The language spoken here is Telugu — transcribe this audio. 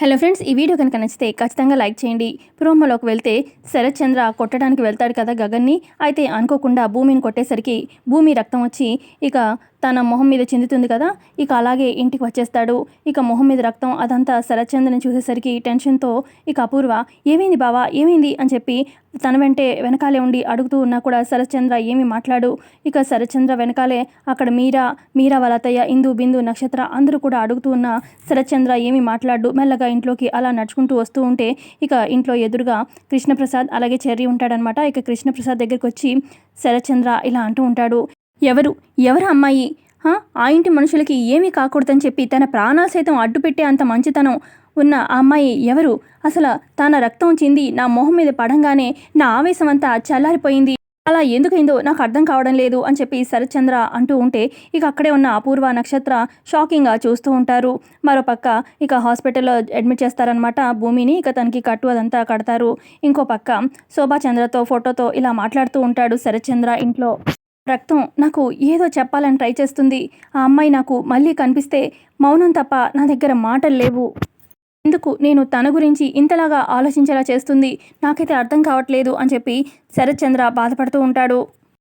హలో ఫ్రెండ్స్ ఈ వీడియో కనుక నచ్చితే ఖచ్చితంగా లైక్ చేయండి. ప్రోమోలోకి వెళ్తే శరత్ చంద్ర కొట్టడానికి వెళ్తాడు కదా గగన్ని. అయితే అనుకోకుండా భూమిని కొట్టేసరికి భూమి రక్తం వచ్చి ఇక తన మొహం మీద చెందుతుంది కదా ఇక అలాగే ఇంటికి వచ్చేస్తాడు. ఇక మొహం మీద రక్తం అదంతా శరత్చంద్రని చూసేసరికి టెన్షన్తో ఇక అపూర్వ ఏమైంది బావా? ఏమైంది? అని చెప్పి తన వెంటే వెనకాలే ఉండి అడుగుతూ ఉన్నా కూడా శరత్చంద్ర ఏమి మాట్లాడు. ఇక శరత్చంద్ర వెనకాలే అక్కడ మీరా మీరా వాళ్ళ అత్తయ్య ఇందు బిందు నక్షత్ర అందరూ కూడా అడుగుతూ ఉన్న శరత్చంద్ర ఏమి మాట్లాడు. మెల్లగా ఇంట్లోకి అలా నడుచుకుంటూ వస్తూ ఉంటే ఇక ఇంట్లో ఎదురుగా కృష్ణప్రసాద్ అలాగే చెర్రీ ఉంటాడనమాట ఇక కృష్ణప్రసాద్ దగ్గరికి వచ్చి శరత్చంద్ర ఇలా అంటూ ఉంటాడు. ఎవరు? ఎవరు అమ్మాయి? ఆ ఇంటి మనుషులకి ఏమీ కాకూడదని చెప్పి తన ప్రాణాలు సైతం అడ్డుపెట్టే అంత మంచితనం ఉన్న ఆ అమ్మాయి ఎవరు? అసలు తన రక్తం చింది నా మొహం మీద పడంగానే నా ఆవేశం అంతా చల్లారిపోయింది. అలా ఎందుకైందో నాకు అర్థం కావడం లేదు అని చెప్పి శరత్చంద్ర అంటూ ఉంటే ఇక అక్కడే ఉన్న అపూర్వ నక్షత్ర షాకింగ్గా చూస్తూ ఉంటారు. మరోపక్క ఇక హాస్పిటల్లో అడ్మిట్ చేస్తారనమాట భూమిని. ఇక తనకి కట్టు అదంతా కడతారు. ఇంకో పక్క శోభాచంద్రతో ఫోటోతో ఇలా మాట్లాడుతూ ఉంటాడు శరత్చంద్ర ఇంట్లో. రక్తం నాకు ఏదో చెప్పాలని ట్రై చేస్తుంది. ఆ అమ్మాయి నాకు మళ్ళీ కనిపిస్తే మౌనం తప్ప నా దగ్గర మాటలు లేవు. ఎందుకు నేను తన గురించి ఇంతలాగా ఆలోచించేలా చేస్తుంది? నాకైతే అర్థం కావట్లేదు అని చెప్పి శరత్చంద్ర బాధపడుతూ ఉంటాడు.